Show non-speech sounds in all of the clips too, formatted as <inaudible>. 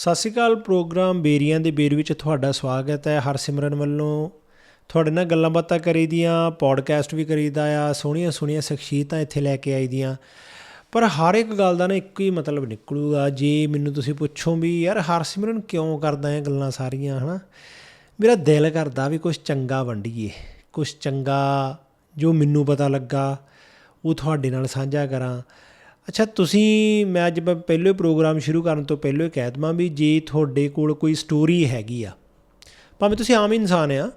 ਸਤਿ ਸ਼੍ਰੀ ਅਕਾਲ ਪ੍ਰੋਗਰਾਮ ਬੇਰੀਆਂ ਦੇ ਬੇਰ ਵਿੱਚ ਤੁਹਾਡਾ ਸਵਾਗਤ ਹੈ। ਹਰਸਿਮਰਨ ਵੱਲੋਂ ਤੁਹਾਡੇ ਨਾਲ ਗੱਲਾਂ ਬਾਤਾਂ ਕਰੀਦੀਆਂ ਪੋਡਕਾਸਟ ਵੀ ਕਰੀਦਾ ਆ, ਸੋਹਣੀਆਂ ਸੋਹਣੀਆਂ ਸ਼ਖਸੀਅਤਾਂ ਇੱਥੇ ਲੈ ਕੇ ਆਈਦੀਆਂ। ਪਰ ਹਰ ਇੱਕ ਗੱਲ ਦਾ ਨਾ ਇੱਕੋ ਹੀ ਮਤਲਬ ਨਿਕਲੂਗਾ। ਜੇ ਮੈਨੂੰ ਤੁਸੀਂ ਪੁੱਛੋ ਵੀ ਯਾਰ ਹਰਸਿਮਰਨ ਕਿਉਂ ਕਰਦਾ ਇਹ ਗੱਲਾਂ ਸਾਰੀਆਂ, ਹਨਾ? ਮੇਰਾ ਦਿਲ ਕਰਦਾ ਵੀ ਕੁਝ ਚੰਗਾ ਵੰਡੀਏ। ਕੁਝ ਚੰਗਾ ਜੋ ਮੈਨੂੰ ਪਤਾ ਲੱਗਾ, ਉਹ ਤੁਹਾਡੇ ਨਾਲ ਸਾਂਝਾ ਕਰਾਂ। ਅੱਛਾ, ਤੁਸੀਂ, ਮੈਂ ਅੱਜ ਪ- ਪਹਿਲੇ ਪ੍ਰੋਗਰਾਮ ਸ਼ੁਰੂ ਕਰਨ ਤੋਂ ਪਹਿਲਾਂ ਹੀ ਕਹਿ ਦਵਾਂ ਵੀ ਜੇ ਤੁਹਾਡੇ ਕੋਲ ਕੋਈ ਸਟੋਰੀ ਹੈਗੀ ਆ, ਭਾਵੇਂ ਤੁਸੀਂ ਆਮ ਇਨਸਾਨ ਆ,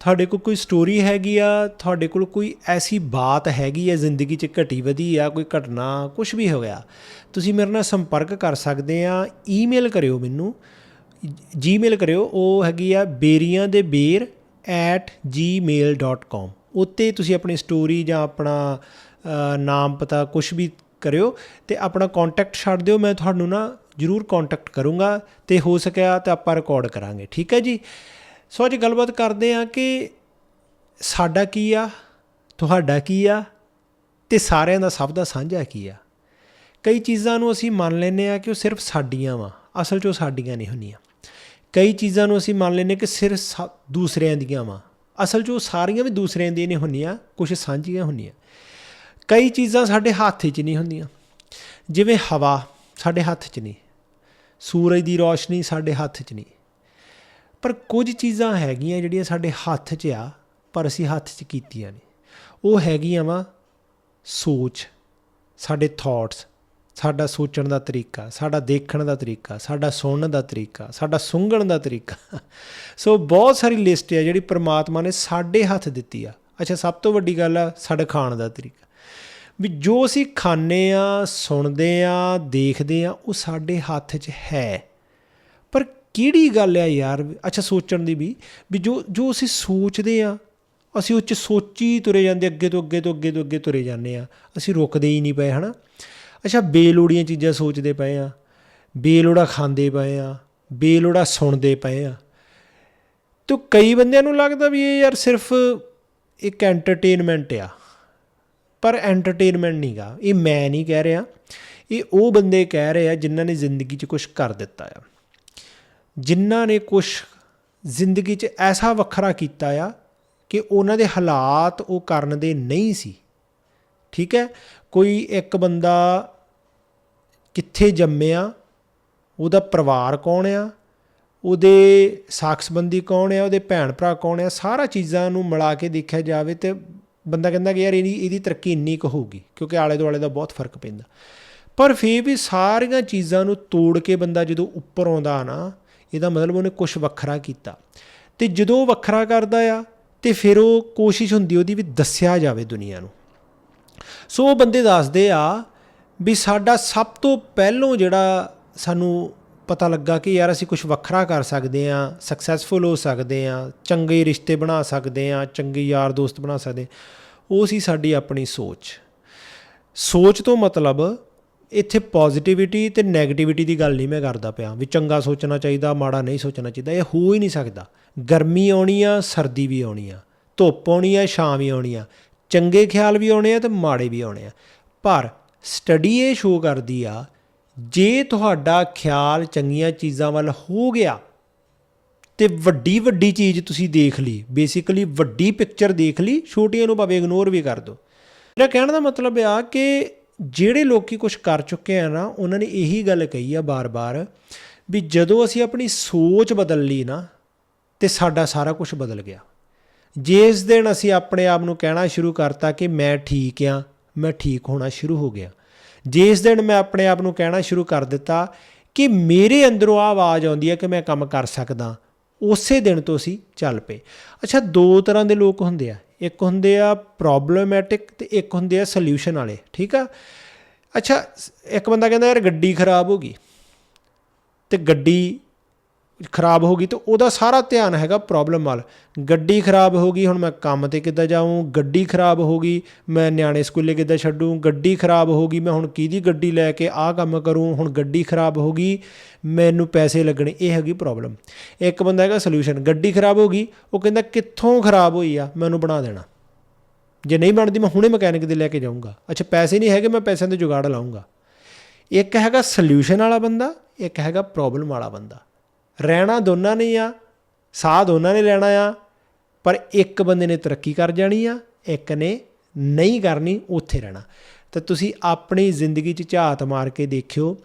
ਤੁਹਾਡੇ ਕੋਲ ਕੋਈ ਸਟੋਰੀ ਹੈਗੀ ਆ, ਤੁਹਾਡੇ ਕੋਲ ਕੋਈ ਐਸੀ ਬਾਤ ਹੈਗੀ ਆ, ਜ਼ਿੰਦਗੀ 'ਚ ਘਟੀ ਵਧੀ ਆ, ਕੋਈ ਘਟਨਾ ਕੁਝ ਵੀ ਹੋ ਗਿਆ ਤੁਸੀਂ ਮੇਰੇ ਨਾਲ ਸੰਪਰਕ ਕਰ ਸਕਦੇ ਆ ਈਮੇਲ ਕਰਿਓ ਮੈਨੂੰ ਜੀਮੇਲ ਕਰਿਓ, ਉਹ ਹੈਗੀ ਆ ਬੇਰੀਆਂ ਦੇ ਬੇਰ @gmail.com ਉੱਤੇ ਤੁਸੀਂ ਆਪਣੀ ਸਟੋਰੀ ਜਾਂ ਆਪਣਾ ਨਾਮ ਪਤਾ ਕੁਝ ਵੀ ਕਰਿਓ ਤੇ ਆਪਣਾ ਕੰਟੈਕਟ ਛੱਡ ਦਿਓ, ਮੈਂ ਤੁਹਾਨੂੰ ਨਾ ਜਰੂਰ ਕੰਟੈਕਟ ਕਰੂੰਗਾ ਤੇ ਹੋ ਸਕਿਆ ਤਾਂ ਆਪਾਂ ਰਿਕਾਰਡ ਕਰਾਂਗੇ, ਠੀਕ ਹੈ ਜੀ? ਸੋ ਅੱਜ ਗੱਲਬਾਤ ਕਰਦੇ ਆ ਕਿ ਸਾਡਾ ਕੀ ਆ, ਤੁਹਾਡਾ ਕੀ ਆ ਤੇ ਸਾਰਿਆਂ ਦਾ ਸਭ ਦਾ ਸਾਂਝਾ ਕੀ ਆ? ਕਈ ਚੀਜ਼ਾਂ ਨੂੰ ਅਸੀਂ ਮੰਨ ਲੈਂਦੇ ਆ ਕਿ ਉਹ ਸਿਰਫ ਸਾਡੀਆਂ ਵਾ, ਅਸਲ 'ਚ ਉਹ ਸਾਡੀਆਂ ਨਹੀਂ ਹੁੰਦੀਆਂ। ਕਈ ਚੀਜ਼ਾਂ ਨੂੰ ਅਸੀਂ ਮੰਨ ਲੈਂਦੇ ਕਿ ਸਿਰਫ ਸਾ- ਦੂਸਰਿਆਂ ਦੀਆਂ ਵਾ, ਅਸਲ 'ਚ ਉਹ ਸਾਰੀਆਂ ਵੀ ਦੂਸਰਿਆਂ ਦੀਆਂ ਨਹੀਂ ਹੁੰਦੀਆਂ ਕੁਝ ਸਾਂਝੀਆਂ ਹੁੰਦੀਆਂ। ਕਈ ਚੀਜ਼ਾਂ ਸਾਡੇ ਹੱਥ 'ਚ ਨਹੀਂ ਹੁੰਦੀਆਂ। ਜਿਵੇਂ ਹਵਾ ਸਾਡੇ ਹੱਥ 'ਚ ਨਹੀਂ, ਸੂਰਜ ਦੀ ਰੋਸ਼ਨੀ ਸਾਡੇ ਹੱਥ 'ਚ ਨਹੀਂ। ਪਰ ਕੁਝ ਚੀਜ਼ਾਂ ਹੈਗੀਆਂ ਜਿਹੜੀਆਂ ਸਾਡੇ ਹੱਥ 'ਚ ਆ, ਪਰ ਅਸੀਂ ਹੱਥ 'ਚ ਕੀਤੀਆਂ ਨਹੀਂ। ਉਹ ਹੈਗੀਆਂ ਵਾ ਸੋਚ, ਸਾਡੇ ਥਾਟਸ ਸਾਡਾ ਸੋਚਣ ਦਾ ਤਰੀਕਾ, ਸਾਡਾ ਦੇਖਣ ਦਾ ਤਰੀਕਾ, ਸਾਡਾ ਸੁਣਨ ਦਾ ਤਰੀਕਾ, ਸਾਡਾ ਸੁੰਘਣ ਦਾ ਤਰੀਕਾ। ਸੋ ਬਹੁਤ ਸਾਰੀ ਲਿਸਟ ਹੈ ਜਿਹੜੀ ਪ੍ਰਮਾਤਮਾ ਨੇ ਸਾਡੇ ਹੱਥ ਦਿੱਤੀ ਆ। ਅੱਛਾ, ਸਭ ਤੋਂ ਵੱਡੀ ਗੱਲ ਆ ਸਾਡਾ ਖਾਣ ਦਾ ਤਰੀਕਾ। ਵੀ ਜੋ ਅਸੀਂ ਖਾਂਦੇ ਆ, ਸੁਣਦੇ ਆ, ਦੇਖਦੇ ਆ, ਉਹ ਸਾਡੇ ਹੱਥ 'ਚ ਹੈ। ਪਰ ਕਿਹੜੀ ਗੱਲ ਆ ਯਾਰ? ਅੱਛਾ, ਸੋਚਣ ਦੀ ਵੀ ਵੀ ਜੋ ਜੋ ਅਸੀਂ ਸੋਚਦੇ ਆ, ਅਸੀਂ ਉਹ 'ਚ ਸੋਚੀ ਤੁਰੇ ਜਾਂਦੇ, ਅੱਗੇ ਤੋਂ ਅੱਗੇ ਤੋਂ ਅੱਗੇ ਤੋਂ ਅੱਗੇ ਤੁਰੇ ਜਾਂਦੇ ਆ। ਅਸੀਂ ਰੁਕਦੇ ਹੀ ਨਹੀਂ ਪਏ, ਹਨਾ? ਅੱਛਾ, ਬੇਲੋੜੀਆਂ ਚੀਜ਼ਾਂ ਸੋਚਦੇ ਪਏ ਆ, ਬੇਲੋੜਾ ਖਾਂਦੇ ਪਏ ਆ, ਬੇਲੋੜਾ ਸੁਣਦੇ ਪਏ ਆ। ਤੋ ਕਈ ਬੰਦਿਆਂ ਨੂੰ ਲੱਗਦਾ ਵੀ ਇਹ ਯਾਰ ਸਿਰਫ ਇੱਕ ਐਂਟਰਟੇਨਮੈਂਟ ਆ। ਪਰ ਐਂਟਰਟੇਨਮੈਂਟ ਨਹੀਂਗਾ। ਇਹ ਮੈਂ ਨਹੀਂ ਕਹਿ ਰਿਹਾ। ਇਹ ਉਹ ਬੰਦੇ ਕਹਿ ਰਹੇ ਆ ਜਿਨ੍ਹਾਂ ਨੇ ਜ਼ਿੰਦਗੀ 'ਚ ਕੁਝ ਕਰ ਦਿੱਤਾ ਆ। ਜਿਨ੍ਹਾਂ ਨੇ ਕੁਝ ਜ਼ਿੰਦਗੀ 'ਚ ਐਸਾ ਵੱਖਰਾ ਕੀਤਾ ਆ ਕਿ ਉਹਨਾਂ ਦੇ ਹਾਲਾਤ ਉਹ ਕਰਨ ਦੇ ਨਹੀਂ ਸੀ। ਠੀਕ ਹੈ? ਕੋਈ ਇੱਕ ਬੰਦਾ ਕਿੱਥੇ ਜੰਮਿਆ, ਉਹਦਾ ਪਰਿਵਾਰ ਕੌਣ ਆ? ਉਹਦੇ ਸਾਖ ਸੰਬੰਧੀ ਕੌਣ ਆ? ਉਹਦੇ ਭੈਣ ਭਰਾ ਕੌਣ ਆ? ਸਾਰਾ ਚੀਜ਼ਾਂ ਨੂੰ ਮਿਲਾ ਕੇ ਦੇਖਿਆ ਜਾਵੇ ਤੇ ਬੰਦਾ ਕਹਿੰਦਾ ਕਿ ਯਾਰ ਇਹਦੀ ਇਹਦੀ ਤਰੱਕੀ ਇੰਨੀ ਕੁ ਹੋਊਗੀ, ਕਿਉਂਕਿ ਆਲੇ ਦੁਆਲੇ ਦਾ ਬਹੁਤ ਫ਼ਰਕ ਪੈਂਦਾ। ਪਰ ਫੇਰ ਵੀ ਸਾਰੀਆਂ ਚੀਜ਼ਾਂ ਨੂੰ ਤੋੜ ਕੇ ਬੰਦਾ ਜਦੋਂ ਉੱਪਰ ਆਉਂਦਾ ਨਾ, ਇਹਦਾ ਮਤਲਬ ਉਹਨੇ ਕੁਝ ਵੱਖਰਾ ਕੀਤਾ। ਤੇ ਜਦੋਂ ਉਹ ਵੱਖਰਾ ਕਰਦਾ ਆ, ਤੇ ਫਿਰ ਉਹ ਕੋਸ਼ਿਸ਼ ਹੁੰਦੀ ਉਹਦੀ ਵੀ ਦੱਸਿਆ ਜਾਵੇ ਦੁਨੀਆ ਨੂੰ। ਸੋ ਉਹ ਬੰਦੇ ਦੱਸਦੇ ਆ ਵੀ ਸਾਡਾ ਸਭ ਤੋਂ ਪਹਿਲੋਂ ਜਿਹੜਾ ਸਾਨੂੰ ਪਤਾ ਲੱਗਾ ਕਿ ਯਾਰ ਅਸੀਂ ਕੁਝ ਵੱਖਰਾ ਕਰ ਸਕਦੇ ਆ ਸਕਸੈਸਫੁਲ ਹੋ ਸਕਦੇ ਆ ਚੰਗੇ ਰਿਸ਼ਤੇ ਬਣਾ ਸਕਦੇ ਆ ਚੰਗੇ ਯਾਰ ਦੋਸਤ ਬਣਾ ਸਕਦੇ ਉਹ ਸੀ ਸਾਡੀ ਆਪਣੀ ਸੋਚ। ਸੋਚ ਤੋਂ ਮਤਲਬ ਇੱਥੇ ਪੋਜ਼ਿਟਿਵਿਟੀ ਤੇ 네ਗੇਟਿਵਿਟੀ ਦੀ ਗੱਲ ਨਹੀਂ ਮੈਂ ਕਰਦਾ ਪਿਆ ਵੀ ਚੰਗਾ ਸੋਚਣਾ ਚਾਹੀਦਾ, ਮਾੜਾ ਨਹੀਂ ਸੋਚਣਾ ਚਾਹੀਦਾ, ਇਹ ਹੋ ਹੀ ਨਹੀਂ ਸਕਦਾ। ਗਰਮੀ ਆਉਣੀ ਆ, ਸਰਦੀ ਵੀ ਆਉਣੀ ਆ, ਧੁੱਪ ਆਉਣੀ ਆ, ਛਾਂ ਵੀ ਆਉਣੀ ਆ, ਚੰਗੇ ਖਿਆਲ ਵੀ ਆਉਣੇ ਆ ਤੇ ਮਾੜੇ ਵੀ ਆਉਣੇ ਆ। ਪਰ ਸਟੱਡੀ ਇਹ ਸ਼ੋ ਕਰਦੀ ਆ ਜੇ ਤੁਹਾਡਾ ਖਿਆਲ ਚੰਗੀਆਂ ਚੀਜ਼ਾਂ ਵੱਲ ਹੋ ਗਿਆ, ਤੇ ਵੱਡੀ ਵੱਡੀ ਚੀਜ਼ ਤੁਸੀਂ ਦੇਖ ਲਈ ਬੇਸਿਕਲੀ ਵੱਡੀ ਪਿਕਚਰ ਦੇਖ ਲਈ, ਛੋਟੀਆਂ ਨੂੰ ਭਾਵੇਂ ਇਗਨੋਰ ਵੀ ਕਰ ਦਿਓ ਮੇਰਾ ਕਹਿਣ ਦਾ ਮਤਲਬ ਆ ਕਿ ਜਿਹੜੇ ਲੋਕੀ ਕੁਝ ਕਰ ਚੁੱਕੇ ਆ ਨਾ, ਉਹਨਾਂ ਨੇ ਇਹੀ ਗੱਲ ਕਹੀ ਆ ਬਾਰ-ਬਾਰ ਵੀ ਜਦੋਂ ਅਸੀਂ ਆਪਣੀ ਸੋਚ ਬਦਲ ਲਈ ਨਾ, ਤੇ ਸਾਡਾ ਸਾਰਾ ਕੁਝ ਬਦਲ ਗਿਆ। ਜਿਸ ਦਿਨ ਅਸੀਂ ਆਪਣੇ ਆਪ ਨੂੰ ਕਹਿਣਾ ਸ਼ੁਰੂ ਕਰਤਾ ਕਿ ਮੈਂ ਠੀਕ ਆ, ਮੈਂ ਠੀਕ ਹੋਣਾ ਸ਼ੁਰੂ ਹੋ ਗਿਆ ਜਿਸ ਦਿਨ ਮੈਂ ਆਪਣੇ ਆਪ ਨੂੰ ਕਹਿਣਾ ਸ਼ੁਰੂ ਕਰ ਦਿੱਤਾ ਕਿ ਮੇਰੇ ਅੰਦਰੋਂ ਆ ਆਵਾਜ਼ ਆਉਂਦੀ ਹੈ ਕਿ ਮੈਂ ਕੰਮ ਕਰ ਸਕਦਾ, ਉਸੇ ਦਿਨ ਤੋਂ ਅਸੀਂ ਚੱਲ ਪਏ। ਅੱਛਾ, ਦੋ ਤਰ੍ਹਾਂ ਦੇ ਲੋਕ ਹੁੰਦੇ ਆ। ਇੱਕ ਹੁੰਦੇ ਆ ਪ੍ਰੋਬਲਮੈਟਿਕ ਤੇ ਇੱਕ ਹੁੰਦੇ ਆ ਸੋਲੂਸ਼ਨ ਵਾਲੇ, ਠੀਕ ਆ? ਅੱਛਾ, ਇੱਕ ਬੰਦਾ ਕਹਿੰਦਾ, ਯਾਰ ਗੱਡੀ ਖਰਾਬ ਹੋ ਗਈ। ਤੇ ਗੱਡੀ ਖਰਾਬ ਹੋ ਗਈ ਤੇ ਉਹਦਾ ਸਾਰਾ ਧਿਆਨ ਹੈਗਾ ਪ੍ਰੋਬਲਮ ਵੱਲ। ਗੱਡੀ ਖਰਾਬ ਹੋ ਗਈ, ਹੁਣ ਮੈਂ ਕੰਮ ਤੇ ਕਿੱਦਾਂ ਜਾਊਂ? ਗੱਡੀ ਖਰਾਬ ਹੋ ਗਈ, ਮੈਂ ਨਿਆਣੇ ਸਕੂਲੇ ਕਿੱਦਾਂ ਛੱਡੂੰ? ਗੱਡੀ ਖਰਾਬ ਹੋ ਗਈ, ਮੈਂ ਹੁਣ ਕਿਹਦੀ ਗੱਡੀ ਲੈ ਕੇ ਆਹ ਕੰਮ ਕਰੂੰ? ਹੁਣ ਗੱਡੀ ਖਰਾਬ ਹੋ ਗਈ, ਮੈਨੂੰ ਪੈਸੇ ਲੱਗਣੇ, ਇਹ ਹੈਗੀ ਪ੍ਰੋਬਲਮ ਇੱਕ ਬੰਦਾ ਹੈਗਾ ਸੋਲੂਸ਼ਨ ਗੱਡੀ ਖਰਾਬ ਹੋ ਗਈ, ਉਹ ਕਹਿੰਦਾ ਕਿੱਥੋਂ ਖਰਾਬ ਹੋਈ ਆ? ਮੈਨੂੰ ਬਣਾ ਦੇਣਾ। ਜੇ ਨਹੀਂ ਬਣਦੀ, ਮੈਂ ਹੁਣੇ ਮਕੈਨਿਕ ਦੇ ਲੈ ਕੇ ਜਾਊਂਗਾ। ਅੱਛਾ, ਪੈਸੇ ਨਹੀਂ ਹੈਗੇ, ਮੈਂ ਪੈਸਿਆਂ ਦੇ ਜੁਗਾੜ ਲਾਊਂਗਾ। ਇੱਕ ਹੈਗਾ ਸੋਲੂਸ਼ਨ ਵਾਲਾ ਬੰਦਾ, ਇੱਕ ਹੈਗਾ ਪ੍ਰੋਬਲਮ ਵਾਲਾ ਬੰਦਾ। ਰਹਿਣਾ ਦੋਨਾਂ ਨੇ ਆ, ਸਾਹ ਦੋਨਾਂ ਨੇ ਲੈਣਾ ਆ, ਪਰ ਇੱਕ ਬੰਦੇ ਨੇ ਤਰੱਕੀ ਕਰ ਜਾਣੀ ਆ, ਇੱਕ ਨੇ ਨਹੀਂ ਕਰਨੀ, ਉੱਥੇ ਰਹਿਣਾ। ਤਾਂ ਤੁਸੀਂ ਆਪਣੀ ਜ਼ਿੰਦਗੀ 'ਚ ਝਾਤ ਮਾਰ ਕੇ ਦੇਖਿਓ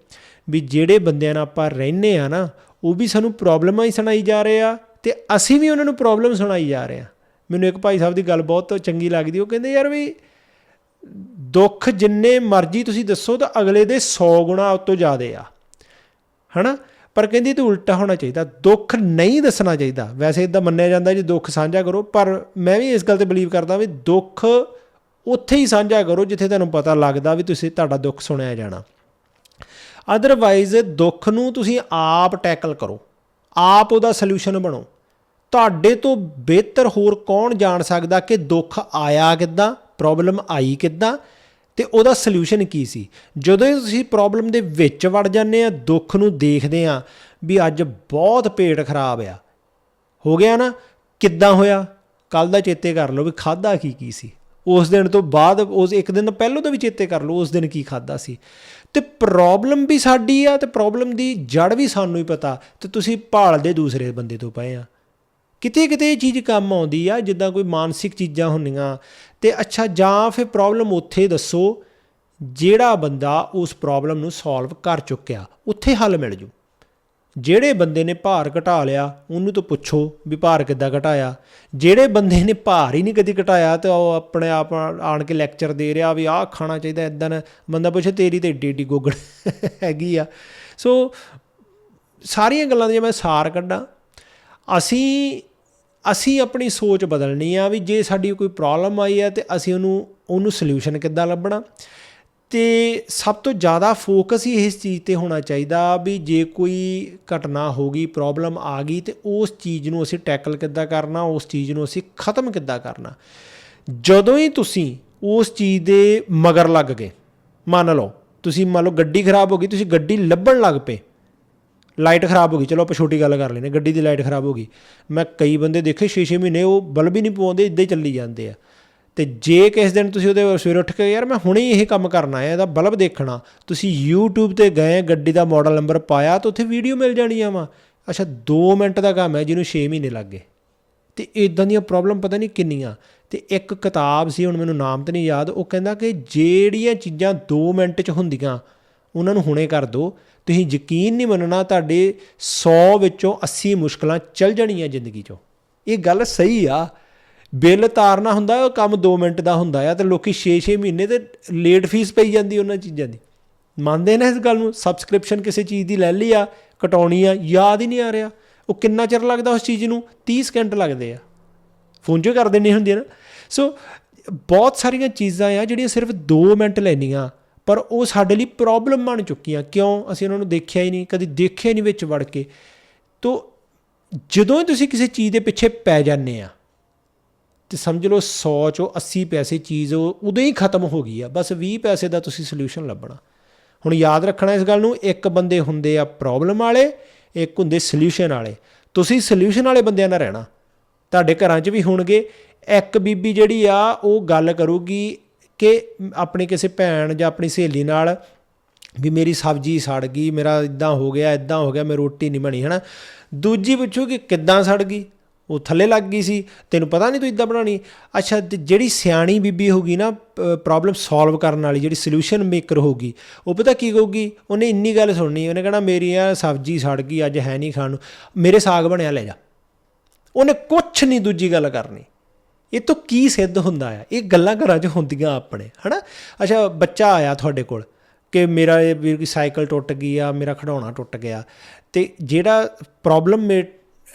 ਵੀ ਜਿਹੜੇ ਬੰਦਿਆਂ ਨਾਲ ਆਪਾਂ ਰਹਿੰਦੇ ਆ ਨਾ, ਉਹ ਵੀ ਸਾਨੂੰ ਪ੍ਰੋਬਲਮਾਂ ਹੀ ਸੁਣਾਈ ਜਾ ਰਹੇ ਆ ਤੇ ਅਸੀਂ ਵੀ ਉਹਨਾਂ ਨੂੰ ਪ੍ਰੋਬਲਮ ਸੁਣਾਈ ਜਾ ਰਹੇ ਆ। ਮੈਨੂੰ ਇੱਕ ਭਾਈ ਸਾਹਿਬ ਦੀ ਗੱਲ ਬਹੁਤ ਚੰਗੀ ਲੱਗਦੀ, ਉਹ ਕਹਿੰਦੇ, ਯਾਰ ਵੀ ਦੁੱਖ ਜਿੰਨੇ ਮਰਜ਼ੀ ਤੁਸੀਂ ਦੱਸੋ ਤਾਂ ਅਗਲੇ ਦੇ 100 ਗੁਣਾ ਉਸ ਤੋਂ ਜ਼ਿਆਦਾ ਆ। ਹਨਾ? ਪਰ ਕਹਿੰਦੀ ਤੇ ਉਲਟਾ ਹੋਣਾ ਚਾਹੀਦਾ, ਦੁੱਖ ਨਹੀਂ ਦੱਸਣਾ ਚਾਹੀਦਾ। ਵੈਸੇ ਇਦਾਂ ਮੰਨਿਆ ਜਾਂਦਾ ਜੀ ਦੁੱਖ ਸਾਂਝਾ ਕਰੋ, ਪਰ ਮੈਂ ਵੀ ਇਸ ਗੱਲ ਤੇ ਬਲੀਵ ਕਰਦਾ ਵੀ ਦੁੱਖ ਉੱਥੇ ਹੀ ਸਾਂਝਾ ਕਰੋ ਜਿੱਥੇ ਤੁਹਾਨੂੰ ਪਤਾ ਲੱਗਦਾ ਵੀ ਤੁਸੀਂ ਤੁਹਾਡਾ ਦੁੱਖ ਸੁਣਿਆ ਜਾਣਾ। ਅਦਰਵਾਈਜ਼ ਦੁੱਖ ਨੂੰ ਤੁਸੀਂ ਆਪ ਟੈਕਲ ਕਰੋ, ਆਪ ਉਹਦਾ ਸੋਲੂਸ਼ਨ ਬਣੋ। ਤੁਹਾਡੇ ਤੋਂ ਬਿਹਤਰ ਹੋਰ ਕੌਣ ਜਾਣ ਸਕਦਾ ਕਿ ਦੁੱਖ ਆਇਆ ਕਿੱਦਾਂ ਪ੍ਰੋਬਲਮ ਆਈ ਕਿੱਦਾਂ? ਤੇ ਉਹਦਾ ਸੋਲੂਸ਼ਨ ਕੀ ਸੀ? ਜਦੋਂ ਤੁਸੀਂ ਪ੍ਰੋਬਲਮ ਦੇ ਵਿੱਚ ਵੜ ਜਾਂਦੇ ਆ, ਦੁੱਖ ਨੂੰ ਦੇਖਦੇ ਆ ਵੀ ਅੱਜ ਬਹੁਤ ਪੇਟ ਖਰਾਬ ਆ। ਹੋ ਗਿਆ ਨਾ? ਕਿੱਦਾਂ ਹੋਇਆ? ਕੱਲ ਦਾ ਚੇਤੇ ਕਰ ਲਓ ਵੀ ਖਾਦਾ ਕੀ ਕੀ ਸੀ। ਉਸ ਦਿਨ ਤੋਂ ਬਾਅਦ, ਉਸ ਇੱਕ ਦਿਨ ਪਹਿਲੋਂ ਦਾ ਵੀ ਚੇਤੇ ਕਰ ਲਓ ਉਸ ਦਿਨ ਕੀ ਖਾਦਾ ਸੀ। ਤੇ ਪ੍ਰੋਬਲਮ ਵੀ ਸਾਡੀ ਆ ਤੇ ਪ੍ਰੋਬਲਮ ਦੀ ਜੜ ਵੀ ਸਾਨੂੰ ਹੀ ਪਤਾ ਤੇ ਤੁਸੀਂ ਭਾਲਦੇ ਦੂਸਰੇ ਬੰਦੇ ਤੋਂ ਪਏ ਆ। ਕਿਤੇ ਕਿਤੇ ਇਹ ਚੀਜ਼ ਕੰਮ ਆਉਂਦੀ ਆ, ਜਿੱਦਾਂ ਕੋਈ ਮਾਨਸਿਕ ਚੀਜ਼ਾਂ ਹੁੰਦੀਆਂ ਤੇ ਅੱਛਾ, ਜਾਂ ਫਿਰ ਪ੍ਰੋਬਲਮ ਉੱਥੇ ਦੱਸੋ, ਜਿਹੜਾ ਬੰਦਾ ਉਸ ਪ੍ਰੋਬਲਮ ਨੂੰ ਸੋਲਵ ਕਰ ਚੁੱਕਿਆ, ਉੱਥੇ ਹੱਲ ਮਿਲ ਜੂ। ਜਿਹੜੇ ਬੰਦੇ ਨੇ ਭਾਰ ਘਟਾ ਲਿਆ, ਉਹਨੂੰ ਤਾਂ ਪੁੱਛੋ ਵੀ ਭਾਰ ਕਿੱਦਾਂ ਘਟਾਇਆ। ਜਿਹੜੇ ਬੰਦੇ ਨੇ ਭਾਰ ਹੀ ਨਹੀਂ ਕਦੀ ਘਟਾਇਆ, ਤੇ ਉਹ ਆਪਣੇ ਆਪ ਆਣ ਕੇ ਲੈਕਚਰ ਦੇ ਰਿਹਾ ਵੀ ਆਹ ਖਾਣਾ ਚਾਹੀਦਾ ਇਦਾਂ ਬੰਦਾ ਪੁੱਛੇ, ਤੇਰੀ ਤੇ ਏਡੀ ਏਡੀ ਗੋਗੜ <laughs> ਹੈਗੀ ਆ। ਸੋ ਸਾਰੀਆਂ ਗੱਲਾਂ ਦੇ ਮੈਂ ਸਾਰ ਕੱਢਾਂ। ਅਸੀਂ ਅਸੀਂ ਆਪਣੀ ਸੋਚ ਬਦਲਣੀ ਆ ਵੀ ਜੇ ਸਾਡੀ ਕੋਈ ਪ੍ਰੋਬਲਮ ਆਈ ਹੈ ਤੇ ਅਸੀਂ ਉਹਨੂੰ ਉਹਨੂੰ ਸੋਲੂਸ਼ਨ ਕਿੱਦਾਂ ਲੱਭਣਾ? ਤੇ ਸਭ ਤੋਂ ਜ਼ਿਆਦਾ ਫੋਕਸ ਹੀ ਇਸ ਚੀਜ਼ ਤੇ ਹੋਣਾ ਚਾਹੀਦਾ ਵੀ ਜੇ ਕੋਈ ਘਟਨਾ ਹੋ ਗਈ ਪ੍ਰੋਬਲਮ ਆ ਗਈ ਤੇ ਉਸ ਚੀਜ਼ ਨੂੰ ਅਸੀਂ ਟੈਕਲ ਕਿੱਦਾਂ ਕਰਨਾ, ਉਸ ਚੀਜ਼ ਨੂੰ ਅਸੀਂ ਖਤਮ ਕਿੱਦਾਂ ਕਰਨਾ? ਜਦੋਂ ਹੀ ਤੁਸੀਂ ਉਸ ਚੀਜ਼ ਦੇ ਮਗਰ ਲੱਗ ਗਏ, ਮੰਨ ਲਓ ਤੁਸੀਂ ਮੰਨ ਲਓ ਗੱਡੀ ਖਰਾਬ ਹੋ ਗਈ, ਤੁਸੀਂ ਗੱਡੀ ਲੱਭਣ ਲੱਗ ਪਏ ਲਾਈਟ ਖਰਾਬ ਹੋ ਗਈ। ਚਲੋ ਆਪਾਂ ਛੋਟੀ ਗੱਲ ਕਰ ਲੈਨੇ ਗੱਡੀ ਦੀ ਲਾਈਟ ਖਰਾਬ ਹੋ ਗਈ। ਮੈਂ ਕਈ ਬੰਦੇ ਦੇਖੇ 6-6 ਮਹੀਨੇ ਉਹ ਬਲਬ ਹੀ ਨਹੀਂ ਪਵਾਉਂਦੇ, ਇੱਦਾਂ ਹੀ ਚੱਲੀ ਜਾਂਦੇ ਆ। ਤੇ ਜੇ ਕਿਸ ਦਿਨ ਤੁਸੀਂ ਉਹਦੇ ਸਵੇਰ ਉੱਠ ਕੇ, ਯਾਰ ਮੈਂ ਹੁਣੇ ਹੀ ਇਹ ਕੰਮ ਕਰਨਾ ਹੈ ਇਹਦਾ ਬਲਬ ਦੇਖਣਾ। ਤੁਸੀਂ YouTube ਤੇ ਗਏ, ਗੱਡੀ ਦਾ ਮਾਡਲ ਨੰਬਰ ਪਾਇਆ, ਤਾਂ ਉੱਥੇ ਵੀਡੀਓ ਮਿਲ ਜਾਣੀ ਆ ਵਾ। ਅੱਛਾ 2 ਮਿੰਟ ਦਾ ਕੰਮ ਹੈ ਜਿਹਨੂੰ 6 ਮਹੀਨੇ ਲੱਗ। ਗਏ ਤੇ ਇਦਾਂ ਦੀਆਂ ਪ੍ਰੋਬਲਮ ਪਤਾ ਨਹੀਂ ਕਿੰਨੀਆਂ। ਤੇ ਇੱਕ ਕਿਤਾਬ ਸੀ, ਹੁਣ ਮੈਨੂੰ ਨਾਮ ਤੇ ਨਹੀਂ ਯਾਦ, ਉਹ ਕਹਿੰਦਾ ਕਿ ਜਿਹੜੀਆਂ ਚੀਜ਼ਾਂ 2 ਮਿੰਟ 'ਚ ਹੁੰਦੀਆਂ ਉਹਨਾਂ ਨੂੰ ਹੁਣੇ ਕਰ ਦਿਓ। ਤੁਸੀਂ ਯਕੀਨ ਨਹੀਂ ਮੰਨਣਾ ਤੁਹਾਡੇ 100 ਵਿੱਚੋਂ 80 ਮੁਸ਼ਕਲਾਂ ਚੱਲ ਜਾਣੀਆਂ ਜ਼ਿੰਦਗੀ 'ਚੋਂ। ਇਹ ਗੱਲ ਸਹੀ ਆ। ਬਿੱਲ ਤਾਰਨਾ ਹੁੰਦਾ ਉਹ ਕੰਮ 2 ਮਿੰਟ ਦਾ ਹੁੰਦਾ ਆ ਤੇ ਲੋਕੀ 6-6 ਮਹੀਨੇ ਤੇ ਲੇਟ ਫੀਸ ਪਈ ਜਾਂਦੀ ਉਹਨਾਂ ਚੀਜ਼ਾਂ ਦੀ। ਮੰਨਦੇ ਨੇ ਇਸ ਗੱਲ ਨੂੰ? ਸਬਸਕ੍ਰਿਪਸ਼ਨ ਕਿਸੇ ਚੀਜ਼ ਦੀ ਲੈ ਲਈ ਆ, ਕਟਾਉਣੀ ਆ, ਯਾਦ ਹੀ ਨਹੀਂ ਆ ਰਿਹਾ। ਉਹ ਕਿੰਨਾ ਚਿਰ ਲੱਗਦਾ ਉਸ ਚੀਜ਼ ਨੂੰ? 30 ਸਕਿੰਟ ਲੱਗਦੇ ਆ। ਫੋਨ 'ਚੋਂ ਕਰ ਦੇਣੀ ਹੁੰਦੀ ਹੈ ਨਾ। ਸੋ ਬਹੁਤ ਸਾਰੀਆਂ ਚੀਜ਼ਾਂ ਆ ਜਿਹੜੀਆਂ ਸਿਰਫ 2 ਮਿੰਟ ਲੈਣੀਆਂ। ਪਰ ਉਹ ਸਾਡੇ ਲਈ ਪ੍ਰੋਬਲਮ ਬਣ ਚੁੱਕੀਆਂ। ਕਿਉਂ? ਅਸੀਂ ਉਹਨਾਂ ਨੂੰ ਦੇਖਿਆ ਹੀ ਨਹੀਂ, ਕਦੀ ਦੇਖਿਆ ਨਹੀਂ ਵਿੱਚ ਵੜ ਕੇ। ਤੋਂ ਜਦੋਂ ਹੀ ਤੁਸੀਂ ਕਿਸੇ ਚੀਜ਼ ਦੇ ਪਿੱਛੇ ਪੈ ਜਾਂਦੇ ਆ, ਤੇ ਸਮਝ ਲਓ 100 ਚੋਂ 80 ਪੈਸੇ ਚੀਜ਼ ਉਦੋਂ ਹੀ ਖਤਮ ਹੋ ਗਈ ਆ। ਬਸ 20 ਪੈਸੇ ਦਾ ਤੁਸੀਂ ਸੋਲੂਸ਼ਨ ਲੱਭਣਾ। ਹੁਣ ਯਾਦ ਰੱਖਣਾ ਇਸ ਗੱਲ ਨੂੰ, ਇੱਕ ਬੰਦੇ ਹੁੰਦੇ ਆ ਪ੍ਰੋਬਲਮ ਵਾਲੇ, ਇੱਕ ਹੁੰਦੇ ਸੋਲੂਸ਼ਨ ਵਾਲੇ। ਤੁਸੀਂ ਸੋਲੂਸ਼ਨ ਵਾਲੇ ਬੰਦਿਆਂ ਨਾਲ ਰਹਿਣਾ। ਤੁਹਾਡੇ ਘਰਾਂ 'ਚ ਵੀ ਹੋਣਗੇ। ਇੱਕ ਬੀਬੀ ਜਿਹੜੀ ਆ, ਉਹ ਗੱਲ ਕਰੂਗੀ ਕਿ ਆਪਣੀ ਕਿਸੇ ਭੈਣ ਜਾਂ ਆਪਣੀ ਸਹੇਲੀ ਨਾਲ ਵੀ ਮੇਰੀ ਸਬਜ਼ੀ ਸੜ ਗਈ, ਮੇਰਾ ਇਦਾਂ ਹੋ ਗਿਆ, ਇਦਾਂ ਹੋ ਗਿਆ, ਮੈਂ ਰੋਟੀ ਨਹੀਂ ਬਣੀ, ਹਨਾ? ਦੂਜੀ ਪੁੱਛੂਗੀ ਕਿੱਦਾਂ ਸੜ ਗਈ? ਉਹ ਥੱਲੇ ਲੱਗ ਗਈ ਸੀ, ਤੈਨੂੰ ਪਤਾ ਨਹੀਂ ਤੂੰ ਇਦਾਂ ਬਣਾਣੀ ਅੱਛਾ, ਤੇ ਜਿਹੜੀ ਸਿਆਣੀ ਬੀਬੀ ਹੋਗੀ ਨਾ ਪ੍ਰੋਬਲਮ ਸੋਲਵ ਕਰਨ ਵਾਲੀ, ਜਿਹੜੀ ਸੋਲੂਸ਼ਨ ਮੇਕਰ ਹੋਗੀ ਉਹ ਪਤਾ ਕੀ ਕਹੂਗੀ? ਉਹਨੇ ਇੰਨੀ ਗੱਲ ਸੁਣਨੀ, ਉਹਨੇ ਕਹਿਣਾ ਮੇਰੀ ਆ ਸਬਜ਼ੀ ਸੜ ਗਈ, ਅੱਜ ਹੈ ਨਹੀਂ ਖਾਣ ਨੂੰ। ਮੇਰੇ ਸਾਗ ਬਣਿਆ, ਲੈ ਜਾ। ਉਹਨੇ ਕੁਛ ਨਹੀਂ ਦੂਜੀ ਗੱਲ ਕਰਨੀ। ਇਹ ਤੋਂ ਕੀ ਸਿੱਧ ਹੁੰਦਾ ਆ? ਇਹ ਗੱਲਾਂ ਘਰਾਂ 'ਚ ਹੁੰਦੀਆਂ ਆਪਣੇ, ਹਨਾ? ਅੱਛਾ, ਬੱਚਾ ਆਇਆ ਤੁਹਾਡੇ ਕੋਲ ਕਿ ਮੇਰਾ ਇਹ ਵੀ ਸਾਈਕਲ ਟੁੱਟ ਗਈ ਆ, ਮੇਰਾ ਖਿਡੌਣਾ ਟੁੱਟ ਗਿਆ। ਤੇ ਜਿਹੜਾ ਪ੍ਰੋਬਲਮ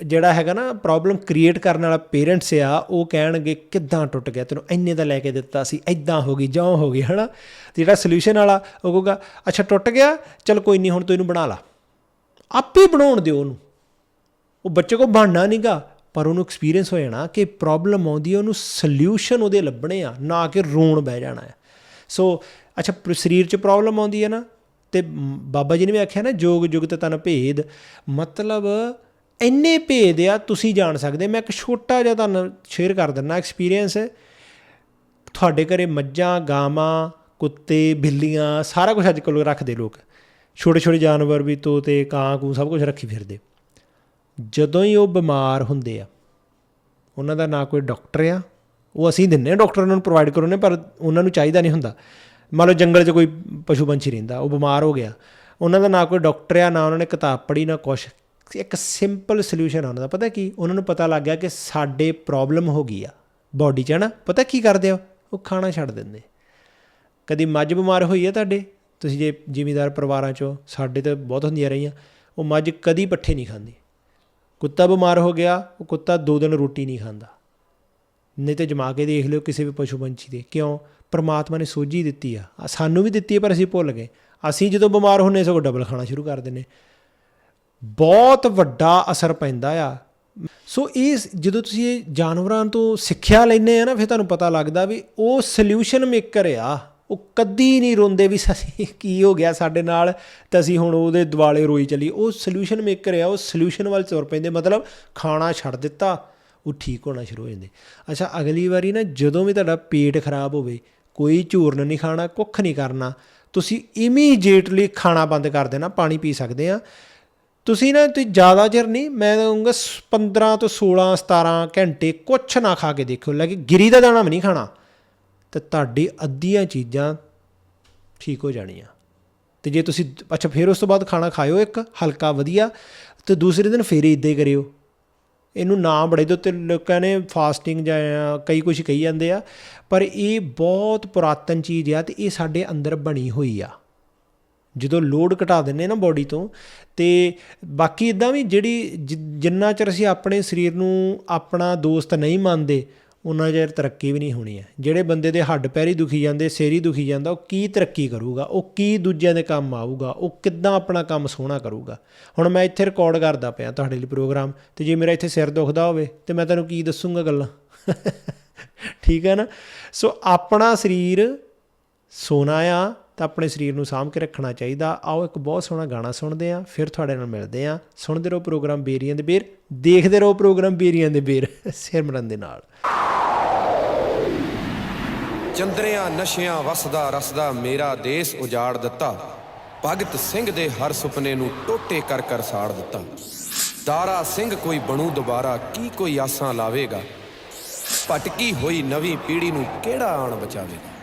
ਜਿਹੜਾ ਹੈਗਾ ਨਾ ਪ੍ਰੋਬਲਮ ਕ੍ਰੀਏਟ ਕਰਨ ਵਾਲਾ ਪੇਰੈਂਟਸ ਆ, ਉਹ ਕਹਿਣਗੇ, ਕਿੱਦਾਂ ਟੁੱਟ ਗਿਆ? ਤੈਨੂੰ ਇੰਨੇ ਦਾ ਲੈ ਕੇ ਦਿੱਤਾ ਸੀ ਐਦਾਂ ਹੋ ਗਈ ਜਾਂ ਹੋ ਗਈ, ਹਨਾ? ਤੇ ਜਿਹੜਾ ਸੋਲੂਸ਼ਨ ਵਾਲਾ, ਉਹ ਕਹੂਗਾ, ਅੱਛਾ, ਟੁੱਟ ਗਿਆ, ਚਲ ਕੋਈ ਨਹੀਂ ਹੁਣ ਤੂੰ ਇਹਨੂੰ ਬਣਾ ਲਾ। ਆਪੇ ਬਣਾਉਣ ਦਿਓ ਉਹਨੂੰ। ਉਹ ਬੱਚੇ ਕੋ ਬਣਨਾ ਨਹੀਂਗਾ ਪਰ ਉਹਨੂੰ ਐਕਸਪੀਰੀਅੰਸ ਹੋ ਜਾਣਾ ਕਿ ਪ੍ਰੋਬਲਮ ਆਉਂਦੀ ਹੈ, ਉਹਨੂੰ ਸੋਲੂਸ਼ਨ ਉਹਦੇ ਲੱਭਣੇ ਆ, ਨਾ ਕਿ ਰੋਣ ਬਹਿ ਜਾਣਾ ਹੈ। ਸੋ ਅੱਛਾ ਸਰੀਰ 'ਚ ਪ੍ਰੋਬਲਮ ਆਉਂਦੀ ਹੈ ਨਾ, ਤੇ ਬਾਬਾ ਜੀ ਨੇ ਵੀ ਆਖਿਆ ਨਾ, ਜੋਗ ਜੁਗਤ ਤਨ ਭੇਦ। ਮਤਲਬ ਇੰਨੇ ਭੇਦ ਆ, ਤੁਸੀਂ ਜਾਣ ਸਕਦੇ। ਮੈਂ ਇੱਕ ਛੋਟਾ ਜਿਹਾ ਤੁਹਾਨੂੰ ਸ਼ੇਅਰ ਕਰ ਦਿੰਦਾ ਐਕਸਪੀਰੀਅੰਸ ਤੁਹਾਡੇ ਘਰੇ ਮੱਝਾਂ, ਗਾਵਾਂ, ਕੁੱਤੇ, ਬਿੱਲੀਆਂ, ਸਾਰਾ ਕੁਝ ਅੱਜ ਕੱਲ੍ਹ ਰੱਖਦੇ ਲੋਕ। ਛੋਟੇ ਛੋਟੇ ਜਾਨਵਰ ਵੀ ਤੋਤੇ ਕਾਂ ਕੂ ਸਭ ਕੁਝ ਰੱਖੀ ਫਿਰਦੇ। ਜਦੋਂ ਹੀ ਉਹ ਬਿਮਾਰ ਹੁੰਦੇ ਆ, ਉਹਨਾਂ ਦਾ ਨਾ ਕੋਈ ਡਾਕਟਰ ਆ, ਉਹ ਅਸੀਂ ਦਿੰਨੇ ਆ ਡਾਕਟਰ ਉਹਨਾਂ ਨੂੰ ਪ੍ਰੋਵਾਈਡ ਕਰੋਨੇ ਪਰ ਉਹਨਾਂ ਨੂੰ ਚਾਹੀਦਾ ਨਹੀਂ ਹੁੰਦਾ। ਮੰਨ ਲਓ ਜੰਗਲ 'ਚ ਕੋਈ ਪਸ਼ੂ ਪੰਛੀ ਰਹਿੰਦਾ, ਉਹ ਬਿਮਾਰ ਹੋ ਗਿਆ, ਉਹਨਾਂ ਦਾ ਨਾ ਕੋਈ ਡਾਕਟਰ ਆ, ਨਾ ਉਹਨਾਂ ਨੇ ਕਿਤਾਬ ਪੜ੍ਹੀ, ਨਾ ਕੁਛ। ਇੱਕ ਸਿੰਪਲ ਸੋਲੂਸ਼ਨ ਆ ਉਹਨਾਂ ਦਾ। ਪਤਾ ਕੀ? ਉਹਨਾਂ ਨੂੰ ਪਤਾ ਲੱਗ ਗਿਆ ਕਿ ਸਾਡੇ ਪ੍ਰੋਬਲਮ ਹੋ ਗਈ ਆ ਬਾਡੀ 'ਚ ਹੈ ਨਾ ਪਤਾ ਕੀ ਕਰਦੇ ਆ? ਉਹ ਖਾਣਾ ਛੱਡ ਦਿੰਦੇ ਕਦੀ ਮੱਝ ਬਿਮਾਰ ਹੋਈ ਆ ਤੁਹਾਡੇ? ਤੁਸੀਂ ਜੇ ਜ਼ਿਮੀਦਾਰ ਪਰਿਵਾਰਾਂ 'ਚੋਂ, ਸਾਡੇ ਤਾਂ ਬਹੁਤ ਹੁੰਦੀਆਂ ਰਹੀਆਂ। ਉਹ ਮੱਝ ਕਦੀ ਪੱਠੇ ਨਹੀਂ ਖਾਂਦੀ। ਕੁੱਤਾ ਬਿਮਾਰ ਹੋ ਗਿਆ, ਉਹ ਕੁੱਤਾ ਦੋ ਦਿਨ ਰੋਟੀ ਨਹੀਂ ਖਾਂਦਾ। ਨਹੀਂ ਤੇ ਜਮਾ ਕੇ ਦੇਖ ਲਿਓ ਕਿਸੇ ਵੀ ਪਸ਼ੂ ਪੰਛੀ ਦੇ। ਕਿਉਂ? ਪਰਮਾਤਮਾ ਨੇ ਸੋਝੀ ਦਿੱਤੀ ਆ। ਸਾਨੂੰ ਵੀ ਦਿੱਤੀ ਪਰ ਅਸੀਂ ਭੁੱਲ ਗਏ। ਅਸੀਂ ਜਦੋਂ ਬਿਮਾਰ ਹੁੰਨੇ ਸਗੋਂ ਡਬਲ ਖਾਣਾ ਸ਼ੁਰੂ ਕਰ ਦਿੰਨੇ। ਬਹੁਤ ਵੱਡਾ ਅਸਰ ਪੈਂਦਾ ਆ। ਸੋ ਇਹ ਜਦੋਂ ਤੁਸੀਂ ਇਹ ਜਾਨਵਰਾਂ ਤੋਂ ਸਿੱਖਿਆ ਲੈਂਦੇ ਆ ਨਾ, ਫਿਰ ਤੁਹਾਨੂੰ ਪਤਾ ਲੱਗਦਾ ਵੀ ਉਹ ਸੋਲੂਸ਼ਨ ਮੇਕਰ ਆ। ਉਹ ਕਦੀ ਨਹੀਂ ਰੋਂਦੇ ਵੀ ਅਸੀਂ ਕੀ ਹੋ ਗਿਆ ਸਾਡੇ ਨਾਲ, ਤੇ ਅਸੀਂ ਹੁਣ ਉਹਦੇ ਦਿਵਾਲੇ ਰੋਈ ਚੱਲੀ। ਉਹ ਸੋਲੂਸ਼ਨ ਮੇਕਰ ਆ, ਉਹ ਸੋਲੂਸ਼ਨ ਵੱਲ ਤੁਰ ਪੈਂਦੇ। ਮਤਲਬ ਖਾਣਾ ਛੱਡ ਦਿੱਤਾ, ਉਹ ਠੀਕ ਹੋਣਾ ਸ਼ੁਰੂ ਹੋ ਜਾਂਦੇ। ਅੱਛਾ, ਅਗਲੀ ਵਾਰੀ ਨਾ ਜਦੋਂ ਵੀ ਤੁਹਾਡਾ ਪੇਟ ਖਰਾਬ ਹੋਵੇ, ਕੋਈ ਚੂਰਨ ਨਹੀਂ ਖਾਣਾ, ਕੁੱਖ ਨਹੀਂ ਕਰਨਾ, ਤੁਸੀਂ ਇਮੀਡੀਏਟਲੀ ਖਾਣਾ ਬੰਦ ਕਰ ਦੇਣਾ, ਪਾਣੀ ਪੀ ਸਕਦੇ ਆ। ਤੁਸੀਂ ਨਾ ਤੁਸੀਂ ਜ਼ਿਆਦਾ ਚਿਰ ਨਹੀਂ, ਮੈਂ ਕਹੂੰਗਾ 15 ਤੋਂ 16 17 ਘੰਟੇ ਕੁਛ ਨਾ ਖਾ ਕੇ ਦੇਖੋ ਲੈ ਕਿ ਗਿਰੀ ਦਾ ਦਾਣਾ ਵੀ ਨਹੀਂ ਖਾਣਾ। ਤਾਂ ਤੁਹਾਡੀ ਅੱਧੀਆਂ ਚੀਜ਼ਾਂ ਠੀਕ ਹੋ ਜਾਣੀਆਂ। ਤੇ ਜੇ ਤੁਸੀਂ, ਅੱਛਾ, ਫਿਰ ਉਸ ਤੋਂ ਬਾਅਦ ਖਾਣਾ ਖਾਇਓ ਇੱਕ, ਹਲਕਾ ਵਧੀਆ, ਤੇ ਦੂਸਰੇ ਦਿਨ ਫੇਰ ਇਦਾਂ ਹੀ ਕਰਿਓ। ਇਹਨੂੰ ਨਾਮ ਬੜੇ ਦੇ ਉੱਤੇ ਲੋਕਾਂ ਨੇ ਫਾਸਟਿੰਗ ਜਾਂ ਕਈ ਕੁਝ ਕਹੀ ਜਾਂਦੇ ਆ, ਪਰ ਇਹ ਬਹੁਤ ਪੁਰਾਤਨ ਚੀਜ਼ ਆ ਤੇ ਇਹ ਸਾਡੇ ਅੰਦਰ ਬਣੀ ਹੋਈ ਆ। ਜਦੋਂ ਲੋਡ ਘਟਾ ਦਿੰਨੇ ਨਾ ਬਾਡੀ ਤੋਂ, ਤੇ ਬਾਕੀ ਇਦਾਂ ਵੀ ਜਿਹੜੀ ਜਿ- ਜਿੰਨਾ ਚਿਰ ਅਸੀਂ ਆਪਣੇ ਸਰੀਰ ਨੂੰ ਆਪਣਾ ਦੋਸਤ ਨਹੀਂ ਮੰਨਦੇ ਉਹਨਾਂ ਚਿਰ ਤਰੱਕੀ ਵੀ ਨਹੀਂ ਹੋਣੀ ਹੈ। ਜਿਹੜੇ ਬੰਦੇ ਦੇ ਹੱਡ ਪੈਰੀ ਦੁਖੀ ਜਾਂਦੇ, ਸਿਰ ਹੀ ਦੁਖੀ ਜਾਂਦਾ, ਉਹ ਕੀ ਤਰੱਕੀ ਕਰੂਗਾ? ਉਹ ਕੀ ਦੂਜਿਆਂ ਦੇ ਕੰਮ ਆਊਗਾ? ਉਹ ਕਿੱਦਾਂ ਆਪਣਾ ਕੰਮ ਸੋਹਣਾ ਕਰੂਗਾ? ਹੁਣ ਮੈਂ ਇੱਥੇ ਰਿਕਾਰਡ ਕਰਦਾ ਪਿਆ ਤੁਹਾਡੇ ਲਈ ਪ੍ਰੋਗਰਾਮ ਤੇ ਜੇ ਮੇਰਾ ਇੱਥੇ ਸਿਰ ਦੁਖਦਾ ਹੋਵੇ ਤੇ ਮੈਂ ਤੁਹਾਨੂੰ ਕੀ ਦੱਸੂਗਾ ਗੱਲਾਂ? <laughs> ਠੀਕ ਹੈ ਨਾ? ਸੋ ਆਪਣਾ ਸਰੀਰ ਸੋਨਾ ਆ, ਤਾਂ ਆਪਣੇ ਸਰੀਰ ਨੂੰ ਸਾਂਭ ਕੇ ਰੱਖਣਾ ਚਾਹੀਦਾ। ਆਓ ਇੱਕ ਬਹੁਤ ਸੋਹਣਾ ਗਾਣਾ ਸੁਣਦੇ ਆ ਫਿਰ ਤੁਹਾਡੇ ਨਾਲ ਮਿਲਦੇ ਆ ਸੁਣਦੇ ਰਹੋ ਪ੍ਰੋਗਰਾਮ ਬੇਰੀਆਂ ਦੇ ਬੇਰ, ਦੇਖਦੇ ਰਹੋ ਪ੍ਰੋਗਰਾਮ ਬੇਰੀਆਂ ਦੇ ਬੇਰ ਸਿਰਮਰਨ ਦੇ ਨਾਲ। ਚੰਦਰਿਆਂ ਨਸ਼ਿਆਂ ਵਸਦਾ ਰਸਦਾ, ਮੇਰਾ ਦੇਸ਼ ਉਜਾੜ ਦਿੱਤਾ। ਭਗਤ ਸਿੰਘ ਦੇ ਹਰ ਸੁਪਨੇ ਨੂੰ ਟੋਟੇ ਕਰ ਕਰ ਸਾੜ ਦਿੱਤਾ। ਦਾਰਾ ਸਿੰਘ ਕੋਈ ਬਣੂ ਦੁਬਾਰਾ, ਕੀ ਕੋਈ ਆਸਾਂ ਲਾਵੇਗਾ? ਭਟਕੀ ਹੋਈ ਨਵੀਂ ਪੀੜ੍ਹੀ ਨੂੰ ਕਿਹੜਾ ਆਣ ਬਚਾਵੇਗਾ?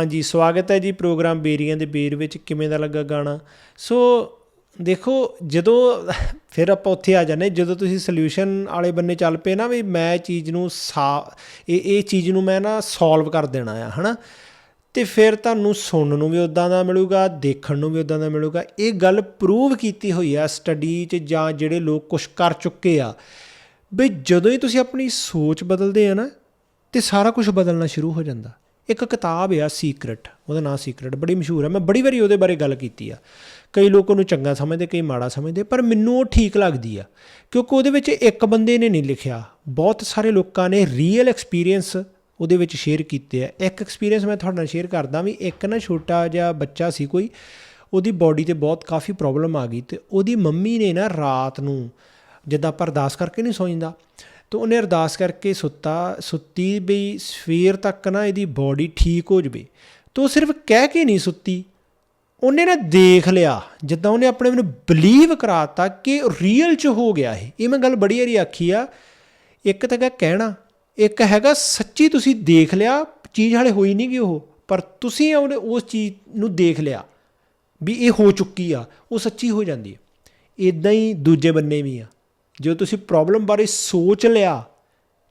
ਹਾਂਜੀ, ਸਵਾਗਤ ਹੈ ਜੀ ਪ੍ਰੋਗਰਾਮ ਬੇਰੀਆਂ ਦੇ ਬੇਰ ਵਿੱਚ, ਕਿਵੇਂ ਦਾ ਲੱਗਾ ਗਾਣਾ? ਸੋ ਦੇਖੋ, ਜਦੋਂ ਫਿਰ ਆਪਾਂ ਉੱਥੇ ਆ ਜਾਂਦੇ, ਜਦੋਂ ਤੁਸੀਂ ਸੋਲੂਸ਼ਨ ਵਾਲੇ ਬੰਨੇ ਚੱਲ ਪਏ ਨਾ ਵੀ ਮੈਂ ਚੀਜ਼ ਨੂੰ ਸਾ, ਇਹ ਇਹ ਚੀਜ਼ ਨੂੰ ਮੈਂ ਨਾ ਸੋਲਵ ਕਰ ਦੇਣਾ ਆ, ਹਨਾ? ਤੇ ਫਿਰ ਤੁਹਾਨੂੰ ਸੁਣਨ ਨੂੰ ਵੀ ਉਦਾਂ ਦਾ ਮਿਲੂਗਾ, ਦੇਖਣ ਨੂੰ ਵੀ ਉਦਾਂ ਦਾ ਮਿਲੂਗਾ। ਇਹ ਗੱਲ ਪ੍ਰੂਵ ਕੀਤੀ ਹੋਈ ਆ ਸਟੱਡੀ 'ਚ ਜਾਂ ਜਿਹੜੇ ਲੋਕ ਕੁਝ ਕਰ ਚੁੱਕੇ ਆ, ਵੀ ਜਦੋਂ ਹੀ ਤੁਸੀਂ ਆਪਣੀ ਸੋਚ ਬਦਲਦੇ ਆ ਨਾ, ਤੇ ਸਾਰਾ ਕੁਝ ਬਦਲਣਾ ਸ਼ੁਰੂ ਹੋ ਜਾਂਦਾ। ਇੱਕ ਕਿਤਾਬ ਆ ਸੀਕ੍ਰੇਟ ਉਹਦਾ ਨਾਮ ਸੀਕ੍ਰੇਟ ਬੜੀ ਮਸ਼ਹੂਰ ਹੈ ਮੈਂ ਬੜੀ ਵਾਰੀ ਉਹਦੇ ਬਾਰੇ ਗੱਲ ਕੀਤੀ ਆ। ਕਈ ਲੋਕ ਉਹਨੂੰ ਚੰਗਾ ਸਮਝਦੇ, ਕਈ ਮਾੜਾ ਸਮਝਦੇ, ਪਰ ਮੈਨੂੰ ਉਹ ਠੀਕ ਲੱਗਦੀ ਆ। ਕਿਉਂਕਿ ਉਹਦੇ ਵਿੱਚ ਇੱਕ ਬੰਦੇ ਨੇ ਨਹੀਂ ਲਿਖਿਆ। ਬਹੁਤ ਸਾਰੇ ਲੋਕਾਂ ਨੇ ਰੀਅਲ ਐਕਸਪੀਰੀਅੰਸ ਉਹਦੇ ਵਿੱਚ ਸ਼ੇਅਰ ਕੀਤੇ ਆ। ਇੱਕ ਐਕਸਪੀਰੀਅੰਸ ਮੈਂ ਤੁਹਾਡੇ ਨਾਲ ਸ਼ੇਅਰ ਕਰਦਾ ਵੀ ਇੱਕ ਨਾ ਛੋਟਾ ਜਿਹਾ ਬੱਚਾ ਸੀ ਕੋਈ, ਉਹਦੀ ਬਾਡੀ ਤੇ ਬਹੁਤ ਕਾਫੀ ਪ੍ਰੋਬਲਮ ਆ ਗਈ ਤੇ ਉਹਦੀ ਮੰਮੀ ਨੇ ਨਾ ਰਾਤ ਨੂੰ ਜਿੱਦਾਂ ਆਪਾਂ ਅਰਦਾਸ ਕਰਕੇ ਨਹੀਂ ਸੌਂਦਾ ਤਾਂ ਉਹਨੇ ਅਰਦਾਸ ਕਰਕੇ ਸੁੱਤਾ, ਸੁੱਤੀ ਵੀ, ਸਵੇਰ ਤੱਕ ਨਾ ਇਹਦੀ ਬਾਡੀ ਠੀਕ ਹੋ ਜਵੇ। ਤਾਂ ਉਹ ਸਿਰਫ ਕਹਿ ਕੇ ਨਹੀਂ ਸੁੱਤੀ। ਉਹਨੇ ਨਾ ਦੇਖ ਲਿਆ, ਜਿੱਦਾਂ ਉਹਨੇ ਆਪਣੇ ਆਪ ਨੂੰ ਬਲੀਵ ਕਰਾਤਾ ਕਿ ਰੀਅਲ ਚ ਹੋ ਗਿਆ ਇਹ। ਇਹ ਮੈਂ ਗੱਲ ਬੜੀ ਵਾਰੀ ਆਖੀ ਆ। ਇੱਕ ਤਾਂ ਹੈਗਾ ਕਹਿਣਾ, ਇੱਕ ਹੈਗਾ ਸੱਚੀ ਤੁਸੀਂ ਦੇਖ ਲਿਆ, ਚੀਜ਼ ਹਾਲੇ ਹੋਈ ਨਹੀਂ ਗਈ ਉਹ, ਪਰ ਤੁਸੀਂ ਉਹਨੇ ਉਸ ਚੀਜ਼ ਨੂੰ ਦੇਖ ਲਿਆ ਵੀ ਇਹ ਹੋ ਚੁੱਕੀ ਆ, ਉਹ ਸੱਚੀ ਹੋ ਜਾਂਦੀ ਹੈ ਇਦਾਂ ਹੀ ਦੂਜੇ ਬੰਨੇ ਵੀ ਆ। ਜੋ ਤੁਸੀਂ ਪ੍ਰੋਬਲਮ ਬਾਰੇ ਸੋਚ ਲਿਆ,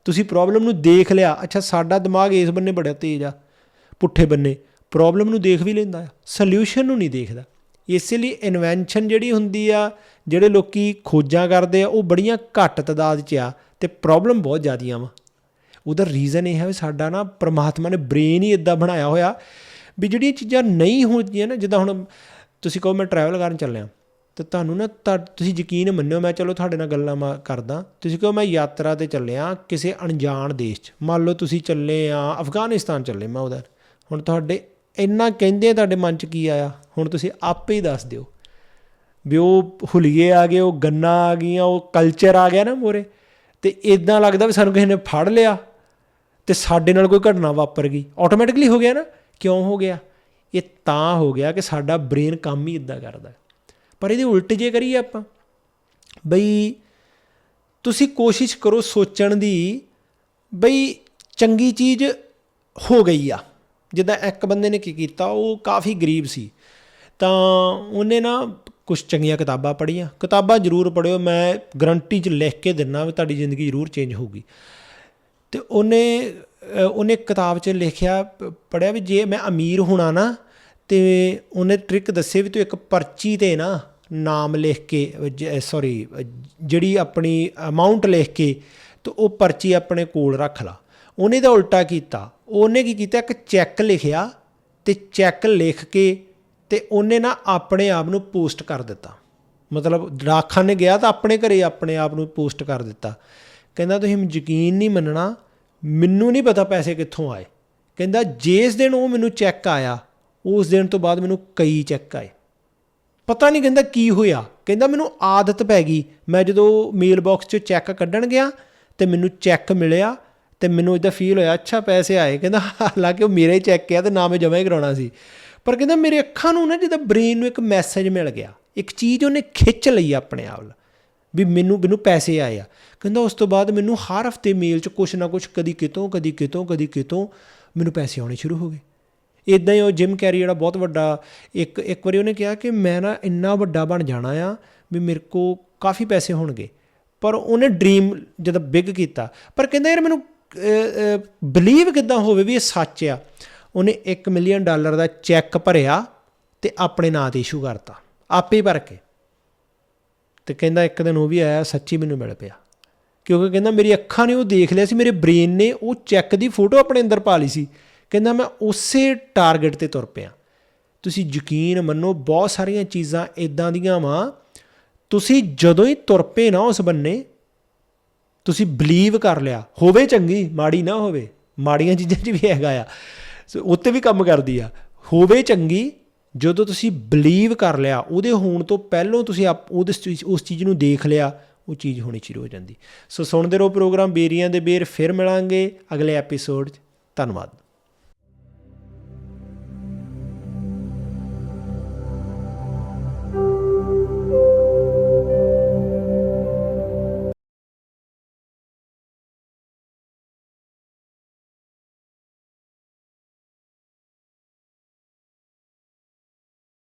ਤੁਸੀਂ ਪ੍ਰੋਬਲਮ ਨੂੰ ਦੇਖ ਲਿਆ, ਅੱਛਾ ਸਾਡਾ ਦਿਮਾਗ ਇਸ ਬੰਨੇ ਬੜਾ ਤੇਜ਼ ਆ, ਪੁੱਠੇ ਬੰਨੇ ਪ੍ਰੋਬਲਮ ਨੂੰ ਦੇਖ ਵੀ ਲੈਂਦਾ ਆ ਸੋਲੂਸ਼ਨ ਨੂੰ ਨਹੀਂ ਦੇਖਦਾ। ਇਸੇ ਲਈ ਇਨਵੈਂਸ਼ਨ ਜਿਹੜੀ ਹੁੰਦੀ ਆ, ਜਿਹੜੇ ਲੋਕੀ ਖੋਜਾਂ ਕਰਦੇ ਆ, ਉਹ ਬੜੀਆਂ ਘੱਟ ਤਦਾਦ 'ਚ ਆ ਤੇ ਪ੍ਰੋਬਲਮ ਬਹੁਤ ਜ਼ਿਆਦੀਆਂ ਵਾ। ਉਹਦਾ ਰੀਜ਼ਨ ਇਹ ਹੈ ਵੀ ਸਾਡਾ ਨਾ ਪ੍ਰਮਾਤਮਾ ਨੇ ਬ੍ਰੇਨ ਹੀ ਇਦਾਂ ਬਣਾਇਆ ਹੋਇਆ ਵੀ ਜਿਹੜੀਆਂ ਚੀਜ਼ਾਂ ਨਹੀਂ ਹੁੰਦੀਆਂ ਨਾ, ਜਿੱਦਾਂ ਹੁਣ ਤੁਸੀਂ ਕਹੋ ਮੈਂ ਟਰੈਵਲ ਕਰਨ ਚੱਲਿਆ। ਤੇ ਤੁਹਾਨੂੰ ਨਾ ਤੁਹਾ- ਤੁਸੀਂ ਯਕੀਨ ਮੰਨਿਓ, ਮੈਂ ਚਲੋ ਤੁਹਾਡੇ ਨਾਲ ਗੱਲਾਂ ਮਾ, ਕਰਦਾ। ਤੁਸੀਂ ਕਹੋ ਮੈਂ ਯਾਤਰਾ ਤੇ ਚੱਲਿਆ ਕਿਸੇ ਅਣਜਾਣ ਦੇਸ਼ 'ਚ। ਮੰਨ ਲਓ ਤੁਸੀਂ ਚੱਲੇ ਆ ਅਫਗਾਨਿਸਤਾਨ ਚੱਲੇ, ਮੈਂ ਉਹਦਾ। ਹੁਣ ਤੁਹਾਡੇ ਇੰਨਾ ਕਹਿੰਦੇ ਤੁਹਾਡੇ ਮਨ 'ਚ ਕੀ ਆਇਆ? ਹੁਣ ਤੁਸੀਂ ਆਪੇ ਹੀ ਦੱਸ ਦਿਓ। ਵੀ ਉਹ ਹੁਲੀਏ ਆ ਗਏ, ਉਹ ਗੰਨਾ ਆ ਗਈਆਂ, ਉਹ ਕਲਚਰ ਆ ਗਿਆ ਨਾ ਮੋਰੇ। ਤੇ ਇਦਾਂ ਲੱਗਦਾ ਵੀ ਸਾਨੂੰ ਕਿਸੇ ਨੇ ਫੜ ਲਿਆ ਤੇ ਸਾਡੇ ਨਾਲ ਕੋਈ ਘਟਨਾ ਵਾਪਰ ਗਈ। ਆਟੋਮੈਟਿਕਲੀ ਹੋ ਗਿਆ ਨਾ? ਕਿਉਂ ਹੋ ਗਿਆ? ਇਹ ਤਾਂ ਹੋ ਗਿਆ ਕਿ ਸਾਡਾ ਬ੍ਰੇਨ ਕੰਮ ਹੀ ਇਦਾਂ ਕਰਦਾ। ਪਰ ਇਹਦੇ ਉਲਟ ਜੇ ਕਰੀਏ ਆਪਾਂ, ਬਈ ਤੁਸੀਂ ਕੋਸ਼ਿਸ਼ ਕਰੋ ਸੋਚਣ ਦੀ, ਬਈ ਚੰਗੀ ਚੀਜ਼ ਹੋ ਗਈ ਆ। ਜਿੱਦਾਂ ਇੱਕ ਬੰਦੇ ਨੇ ਕੀ ਕੀਤਾ, ਉਹ ਕਾਫੀ ਗਰੀਬ ਸੀ। ਤਾਂ ਉਹਨੇ ਨਾ ਕੁਝ ਚੰਗੀਆਂ ਕਿਤਾਬਾਂ ਪੜ੍ਹੀਆਂ। ਕਿਤਾਬਾਂ ਜ਼ਰੂਰ ਪੜ੍ਹਿਓ, ਮੈਂ ਗਰੰਟੀ 'ਚ ਲਿਖ ਕੇ ਦਿੰਨਾ ਵੀ ਤੁਹਾਡੀ ਜ਼ਿੰਦਗੀ ਜ਼ਰੂਰ ਚੇਂਜ ਹੋਊਗੀ। ਤੇ ਉਹਨੇ ਉਹਨੇ ਕਿਤਾਬ 'ਚ ਲਿਖਿਆ ਪੜਿਆ ਵੀ ਜੇ ਮੈਂ ਅਮੀਰ ਹੋਣਾ ਨਾ, ਤੇ ਉਹਨੇ ਟ੍ਰਿਕ ਦੱਸੇ ਵੀ ਤੂੰ ਇੱਕ ਪਰਚੀ ਤੇ ਨਾ ਨਾਮ ਲਿਖ ਕੇ ਸੌਰੀ ਜਿਹੜੀ ਆਪਣੀ ਅਮਾਉਂਟ ਲਿਖ ਕੇ ਤੇ ਉਹ ਪਰਚੀ ਆਪਣੇ ਕੋਲ ਰੱਖ ਲਾ। ਉਹਨੇ ਤਾਂ ਉਲਟਾ ਕੀਤਾ। ਉਹਨੇ ਕੀ ਕੀਤਾ? ਇੱਕ ਚੈੱਕ ਲਿਖਿਆ ਤੇ ਚੈੱਕ ਲਿਖ ਕੇ ਤੇ ਉਹਨੇ ਨਾ ਆਪਣੇ ਆਪ ਨੂੰ ਪੋਸਟ ਕਰ ਦਿੱਤਾ। ਮਤਲਬ ਡਾਕਖਾਨੇ ਗਿਆ ਤਾਂ ਆਪਣੇ ਘਰੇ ਆਪਣੇ ਆਪ ਨੂੰ ਪੋਸਟ ਕਰ ਦਿੱਤਾ। ਕਹਿੰਦਾ, ਤੁਸੀਂ ਯਕੀਨ ਨਹੀਂ ਮੰਨਣਾ, ਮੈਨੂੰ ਨਹੀਂ ਪਤਾ ਪੈਸੇ ਕਿੱਥੋਂ ਆਏ। ਕਹਿੰਦਾ, ਜਿਸ ਦਿਨ ਉਹ ਮੈਨੂੰ ਚੈੱਕ ਆਇਆ, ਉਸ ਦਿਨ ਤੋਂ ਬਾਅਦ ਮੈਨੂੰ ਕਈ ਚੈੱਕ ਆਏ। ਪਤਾ ਨਹੀਂ ਕਹਿੰਦਾ ਕੀ ਹੋਇਆ। ਕਹਿੰਦਾ ਮੈਨੂੰ ਆਦਤ ਪੈ ਗਈ। ਮੈਂ ਜਦੋਂ ਮੇਲ ਬਾਕਸ 'ਚ ਚੈੱਕ ਕੱਢਣ ਗਿਆ ਤੇ ਮੈਨੂੰ ਚੈੱਕ ਮਿਲਿਆ ਤੇ ਮੈਨੂੰ ਇਦਾਂ ਫੀਲ ਹੋਇਆ, ਅੱਛਾ ਪੈਸੇ ਆਏ। ਕਹਿੰਦਾ, ਹਾਲਾਂਕਿ ਉਹ ਮੇਰੇ ਚੈੱਕ ਆ ਤੇ ਨਾ ਮੈਂ ਜਮ੍ਹਾਂ ਹੀ ਕਰਾਉਣਾ ਸੀ। ਪਰ ਕਹਿੰਦਾ ਮੇਰੇ ਅੱਖਾਂ ਨੂੰ ਨਾ ਜਿੱਦਾਂ ਬ੍ਰੇਨ ਨੂੰ ਇੱਕ ਮੈਸੇਜ ਮਿਲ ਗਿਆ। ਇੱਕ ਚੀਜ਼ ਉਹਨੇ ਖਿੱਚ ਲਈ ਆਪਣੇ ਆਪ ਨਾਲ ਵੀ ਮੈਨੂੰ ਮੈਨੂੰ ਪੈਸੇ ਆਏ ਆ। ਕਹਿੰਦਾ ਉਸ ਤੋਂ ਬਾਅਦ ਮੈਨੂੰ ਹਰ ਹਫ਼ਤੇ ਮੇਲ 'ਚ ਕੁਛ ਨਾ ਕੁਛ ਕਦੀ ਕਿਤੋਂ ਕਦੀ ਕਿਤੋਂ ਕਦੀ ਕਿਤੋਂ ਮੈਨੂੰ ਪੈਸੇ ਆਉਣੇ ਸ਼ੁਰੂ ਹੋ ਗਏ। ਇਦਾਂ ਹੀ ਉਹ ਜਿਮ ਕੈਰੀ ਜਿਹੜਾ ਬਹੁਤ ਵੱਡਾ ਇੱਕ ਇੱਕ ਵਾਰੀ ਉਹਨੇ ਕਿਹਾ ਕਿ ਮੈਂ ਨਾ ਇੰਨਾ ਵੱਡਾ ਬਣ ਜਾਣਾ ਆ ਵੀ ਮੇਰੇ ਕੋ ਕਾਫੀ ਪੈਸੇ ਹੋਣਗੇ। ਪਰ ਉਹਨੇ ਡ੍ਰੀਮ ਜਦੋਂ ਬਿਗ ਕੀਤਾ, ਪਰ ਕਹਿੰਦਾ ਯਾਰ ਮੈਨੂੰ ਬਲੀਵ ਕਿੱਦਾਂ ਹੋਵੇ ਵੀ ਇਹ ਸੱਚ ਆ। ਉਹਨੇ 1 ਮਿਲੀਅਨ ਡਾਲਰ ਦਾ ਚੈੱਕ ਭਰਿਆ ਤੇ ਆਪਣੇ ਨਾਂ ਤੇ ਇਸ਼ੂ ਕਰਤਾ, ਆਪੇ ਭਰ ਕੇ। ਤੇ ਕਹਿੰਦਾ ਇੱਕ ਦਿਨ ਉਹ ਵੀ ਆਇਆ, ਸੱਚੀ ਮੈਨੂੰ ਮਿਲ ਪਿਆ। ਕਿਉਂਕਿ ਕਹਿੰਦਾ ਮੇਰੀ ਅੱਖਾਂ ਨੇ ਉਹ ਦੇਖ ਲਿਆ ਸੀ, ਮੇਰੇ ਬ੍ਰੇਨ ਨੇ ਉਹ ਚੈੱਕ ਦੀ ਫੋਟੋ ਆਪਣੇ ਅੰਦਰ ਪਾ ਲਈ ਸੀ। ਕਹਿੰਦਾ ਮੈਂ ਉਸੇ ਟਾਰਗੇਟ ਤੇ ਤੁਰ ਪਿਆ। ਤੁਸੀਂ ਯਕੀਨ ਮੰਨੋ, ਬਹੁਤ ਸਾਰੀਆਂ ਚੀਜ਼ਾਂ ਇਦਾਂ ਦੀਆਂ ਵਾਂ। ਤੁਸੀਂ ਜਦੋਂ ਹੀ ਤੁਰ ਪਏ ਨਾ ਉਸ ਬੰਨੇ, ਤੁਸੀਂ ਬਲੀਵ ਕਰ ਲਿਆ, ਹੋਵੇ ਚੰਗੀ, ਮਾੜੀ ਨਾ ਹੋਵੇ, ਮਾੜੀਆਂ ਚੀਜ਼ਾਂ 'ਚ ਵੀ ਹੈਗਾ ਆ। ਸੋ ਉੱਤੇ ਵੀ ਕੰਮ ਕਰਦੀ ਆ। ਹੋਵੇ ਚੰਗੀ, ਜਦੋਂ ਤੁਸੀਂ ਬਲੀਵ ਕਰ ਲਿਆ, ਉਹਦੇ ਹੋਣ ਤੋਂ ਪਹਿਲਾਂ ਤੁਸੀਂ ਆਪ ਉਹਦੇ ਚੀਜ਼- ਉਸ ਚੀਜ਼ ਨੂੰ ਦੇਖ ਲਿਆ, ਉਹ ਚੀਜ਼ ਹੋਣੀ ਸ਼ੁਰੂ ਹੋ ਜਾਂਦੀ। ਸੋ ਸੁਣਦੇ ਰਹੋ ਪ੍ਰੋਗਰਾਮ ਬੇਰੀਆਂ ਦੇ ਬੇਰ, ਫਿਰ ਮਿਲਾਂਗੇ ਅਗਲੇ ਐਪੀਸੋਡ 'ਚ। ਧੰਨਵਾਦ।